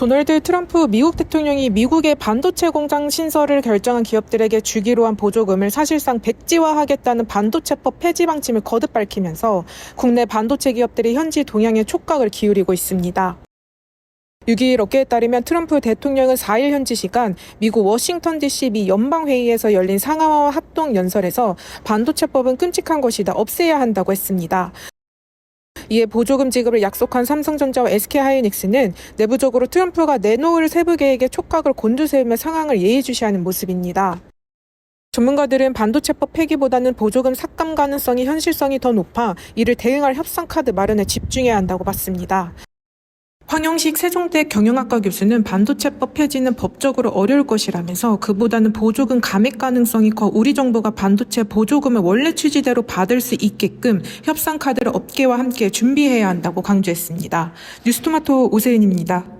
도널드 트럼프 미국 대통령이 미국의 반도체 공장 신설을 결정한 기업들에게 주기로 한 보조금을 사실상 백지화하겠다는 반도체법 폐지 방침을 거듭 밝히면서 국내 반도체 기업들이 현지 동향에 촉각을 기울이고 있습니다. 6일 업계에 따르면 트럼프 대통령은 4일 현지 시간 미국 워싱턴 DC 미 연방회의에서 열린 상하와 합동 연설에서 반도체법은 끔찍한 것이다 없애야 한다고 했습니다. 이에 보조금 지급을 약속한 삼성전자와 SK하이닉스는 내부적으로 트럼프가 내놓을 세부 계획에 촉각을 곤두세우며 상황을 예의주시하는 모습입니다. 전문가들은 반도체법 폐기보다는 보조금 삭감 가능성이 현실성이 더 높아 이를 대응할 협상 카드 마련에 집중해야 한다고 봤습니다. 황영식 세종대 경영학과 교수는 반도체법 폐지는 법적으로 어려울 것이라면서 그보다는 보조금 감액 가능성이 커 우리 정부가 반도체 보조금을 원래 취지대로 받을 수 있게끔 협상 카드를 업계와 함께 준비해야 한다고 강조했습니다. 뉴스토마토 오세윤입니다.